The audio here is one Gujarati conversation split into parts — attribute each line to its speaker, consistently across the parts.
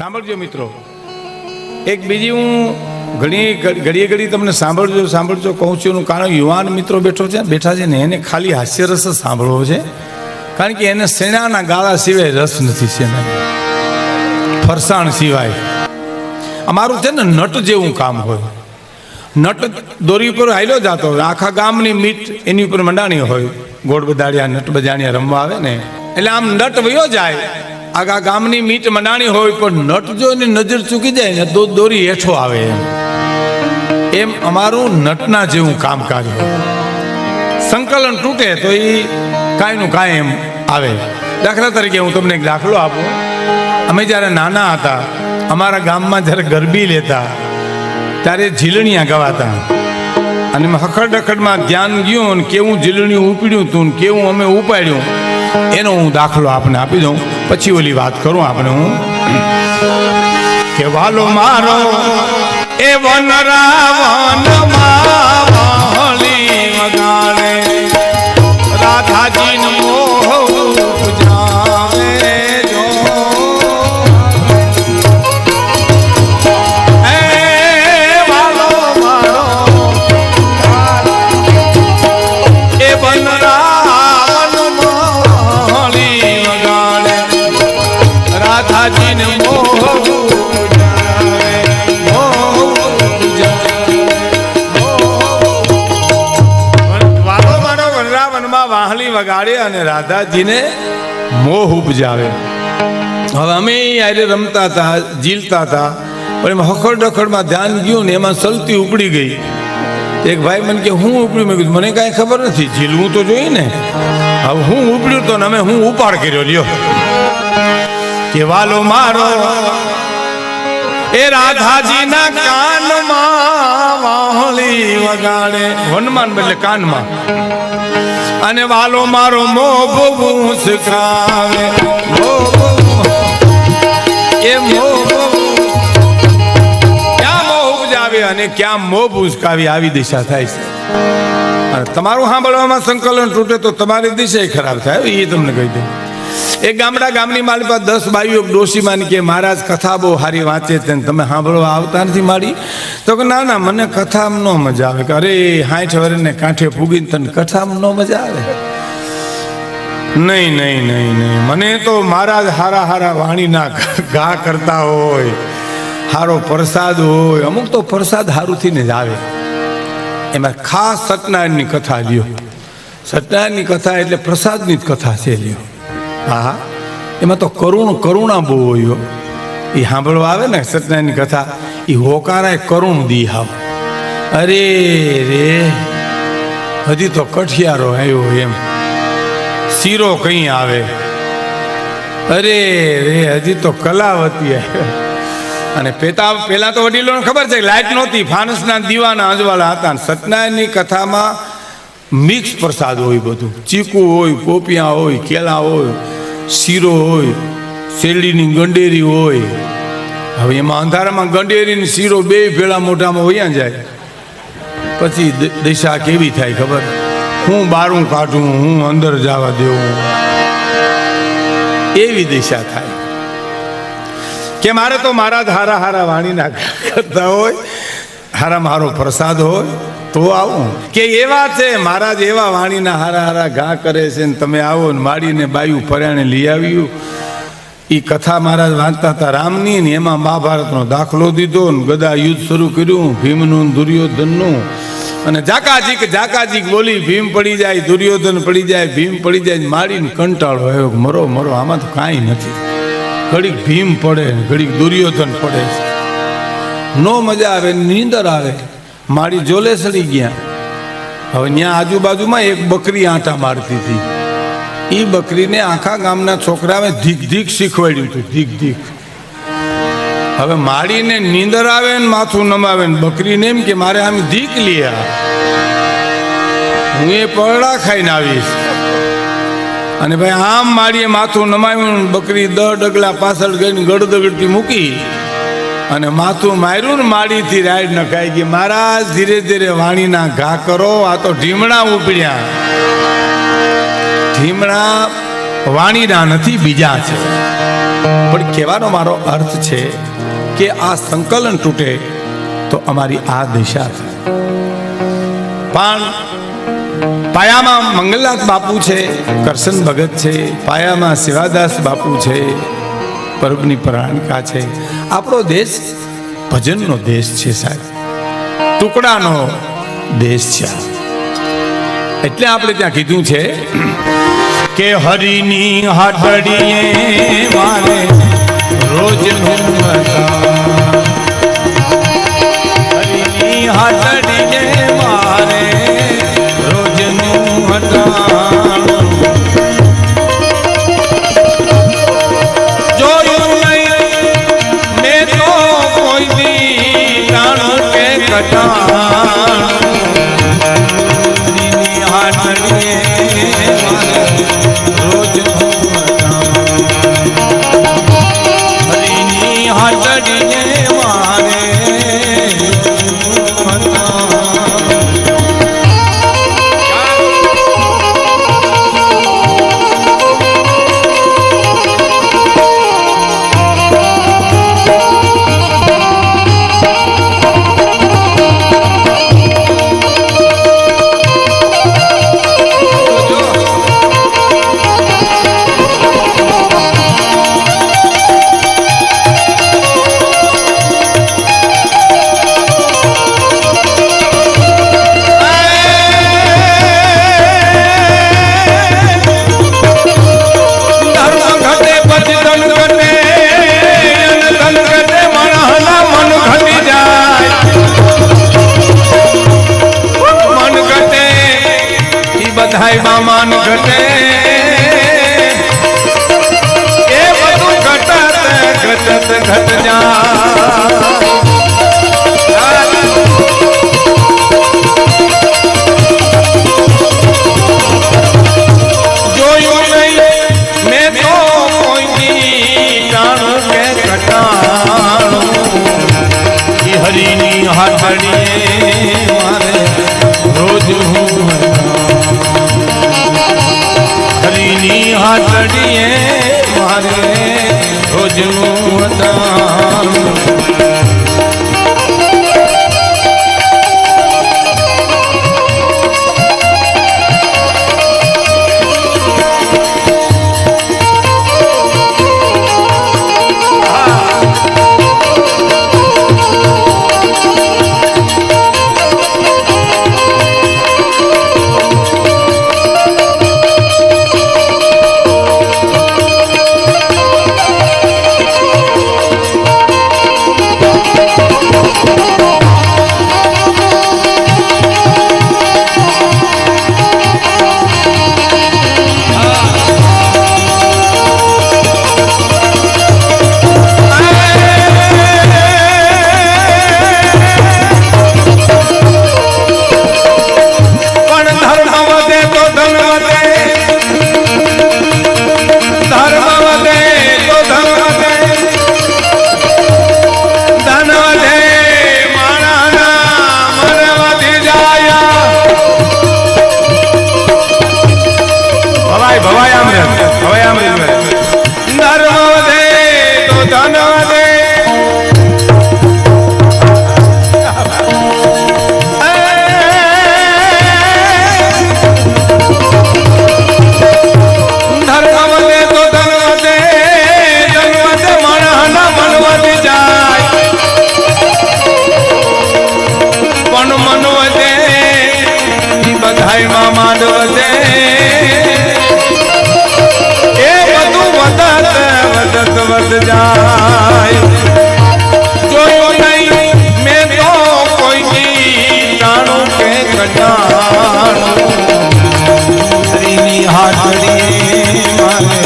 Speaker 1: સાંભળજો મિત્રો. એક બીજી હું ઘણી ઘડીએ ઘડી તમને સાંભળજો સાંભળજો, કહું છું એનું કારણ. યુવાન મિત્રો બેઠો છે, બેઠા છે ને એને ખાલી હાસ્યરસ જ સાંભળવો છે. કારણ કે એને સેનાના ગાળા સિવાય રસ નથી સેના ફરસાણ સિવાય. અમારું છે ને નટ જેવું કામ હોય. નટ દોરી ઉપર હાલ્યો જાતો આખા ગામની મીટ એની ઉપર મંડાણી હોય. ગોળ બદાડિયા નટ બજાણિયા રમવા આવે ને. એટલે આમ નટ વયો જાય. આખા ગામની મીટ મનાણી હોય પણ નટ જો એની નજર ચૂકી જાય ને તો દોરી હેઠો આવે એમ. એમ અમારું નટના જેવું કામકાજ હોય. સંકલન તૂટે તો એ કાંઈનું કાંઈ એમ આવે. દાખલા તરીકે હું તમને એક દાખલો આપું. અમે જ્યારે નાના હતા, અમારા ગામમાં જ્યારે ગરબી લેતા, ત્યારે ઝીલણિયા ગવાતા. અને હખડ ડખડમાં ધ્યાન ગયું ને કેવું ઝીલણિયું ઉપડ્યું હતું ને કેવું અમે ઉપાડ્યું. એનો હું દાખલો આપને આપી દઉં. પછી ઓલી વાત કરું આપણે હું. કે વાલો મારો, એ વનરાવનમાં અને રાધાજીને મોહ ઉપજાવે. હવે અમે આજે રમતા હતા જીલતા હતા, પણ એમાં હખડ ડખડમાં ધ્યાન ગયું ને એમાં સલતી ઉપડી ગઈ. એક ભાઈ મને કે, હું ઉપડ્યું? મેં કીધું, મને કાંઈ ખબર નથી ઝીલવું તો જોઈએ ને. હવે હું ઉપડ્યું તો ને અમે હું ઉપાડ કર્યો, લ્યો. કે વાલો મારો, એ રાધાજીના કાનમાં વાહલી વગાડે. હનુમાન બદલે કાનમાં. અને વાલો મારો મોભ મુસ્કાવે મોભ એ ક્યાં મોહ ઉપજાવે અને ક્યાં મોભ ઉસકાવી આવી દિશા થાય છે. તમારું સાંભળવામાં સંકલન તૂટે તો તમારી દિશા ખરાબ થાય. એ તમને કહી દઉં. એક ગામડા ગામની મારી પાસે દસ બાઈઓ ડોસી માની કે મહારાજ, કથા બહુ સારી વાંચે છે તમે સાંભળવા આવતા નથી મારી? તો કે, ના ના, મને કથામાં ન મજા આવે. કે, અરે, હાઠ વરેને કાંઠે ફૂગીને તને કથામાં ન મજા આવે? નહીં નહીં નહીં નહીં. મને તો મહારાજ હારા હારા વાણીના ગા કરતા હોય, હારો પ્રસાદ હોય. અમુક તો પ્રસાદ હારુંથી ને જ આવે. એમાં ખાસ સત્યનારાયણની કથા લ્યો. સત્યનારાયણની કથા એટલે પ્રસાદની જ કથા છે લ્યો. હા એમાં તો કરુણ, કરુણા બહુ હોય એ સાંભળવા આવે ને સત્યનારાયણની કથા એ હોકારાય કરુણ દી હાવ અરે રે. હજી તો કઠિયારો આવ્યો એમ. શીરો કઈ આવે? અરે રે, હજી તો કલાવતી આવે અને પેતા પેલા તો વડીલોને ખબર છે કે લાઈટ નહોતી, ફાનસના દીવાના અજવાળા હતા. સત્યનારાયણની કથામાં મિક્સ પ્રસાદ હોય બધું. ચીકુ હોય કોપિયા હોય, કેળા હોય, શીરો હોય, શેરડીની ગંડેરી હોય. હવે એમાં અંધારામાં ગંડેરીની શીરો બે ભેળા મોઢામાં વયા જાય. પછી દિશા કેવી થાય ખબર? હું બારું કાઢું, હું અંદર જવા દેવું. એવી દિશા થાય. કે મારે તો મારા જ હારા હારા વાણીના કરતા હોય. હારા મારો પ્રસાદ હોય. તો આવું. કે એવા છે, મહારાજ એવા વાણીના હારા હારા ઘા કરે છે ને તમે આવો ને માડીને બાયું પર્યાણે લઈ આવ્યું. એ કથા મહારાજ વાંચતા હતા રામની ને એમાં મહાભારતનો દાખલો દીધો ને ગદા યુદ્ધ શરૂ કર્યું, ભીમનું દુર્યોધનનું. અને જાકાજીક જાકાજીક બોલી, ભીમ પડી જાય, દુર્યોધન પડી જાય, ભીમ પડી જાય ને માડીને કંટાળો આવ્યો મરો મરો, આમાં તો કાંઈ નથી. ઘડીક ભીમ પડે ઘડીક દુર્યોધન પડે નો મજા આવે, નીંદર આવે. મારી જોલે સડી ગયા. હવે ત્યાં આજુબાજુમાં એક બકરી આંટા મારતી હતી. એ બકરીને આખા ગામના છોકરાએ ધીક ધીક શીખવાડ્યું હતું, ધીક ધીક. હવે મારીને નીંદર આવે ને માથું નમાવે ને બકરીને એમ કે મારે આમ ધીક લીયા હું એ પરડા ખાઈને આવીશ. અને ભાઈ આમ મારીએ માથું નમાવ્યું બકરી દ ડગલા પાછળ ગઈને ગડદગડતી મૂકી. અને માથું માર્યું ને માડીથી રાઈડ નખાઈ ગઈ. મહારાજ, ધીરે ધીરે વાણીના ઘા કરો. આ તો ઢીમણા ઉપડ્યા. ઢીમણા વાણીના નથી, બીજા છે. પણ કહેવાનો મારો અર્થ છે કે આ સંકલન તૂટે તો અમારી આ દિશા છે. પણ પાયામાં મંગલનાથ બાપુ છે, કરશન ભગત છે, પાયામાં શિવાદાસ બાપુ છે પરબની પરાણિકા છે. આપણો દેશ ભજનનો દેશ છે સાહેબ. ટુકડાનો દેશ છે એટલે આપણે ત્યાં કીધું છે કે હરિની હાટડીએ મારે રોજ હરિની હાટડીએ કે માં માન ઘટે. એ બધું ઘટત ઘટત ઘટ જા જોયું નહીં, મેં તો કોઈની જાણું કે ઘટાણું. હરિની હાથડીએ મારે રોજ હું હાથડીએ મારે રોજનું હટાણું મન દે બધાયમાં માંડ વધે એ બધું વધત વધત વધ જાય. જોયું મેં તો કોઈની જાણું કે હરીની હાથડી મારે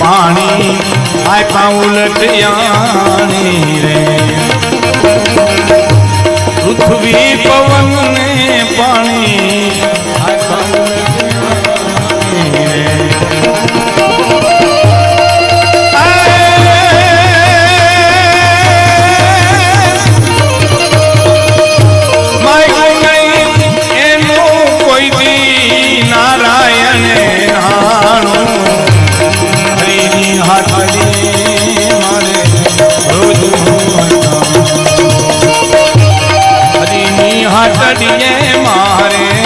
Speaker 1: પાણી આપ્યા ઉલટિયાણી રે. પૃથ્વી પવન ને પાણી આંગણીએ મારે.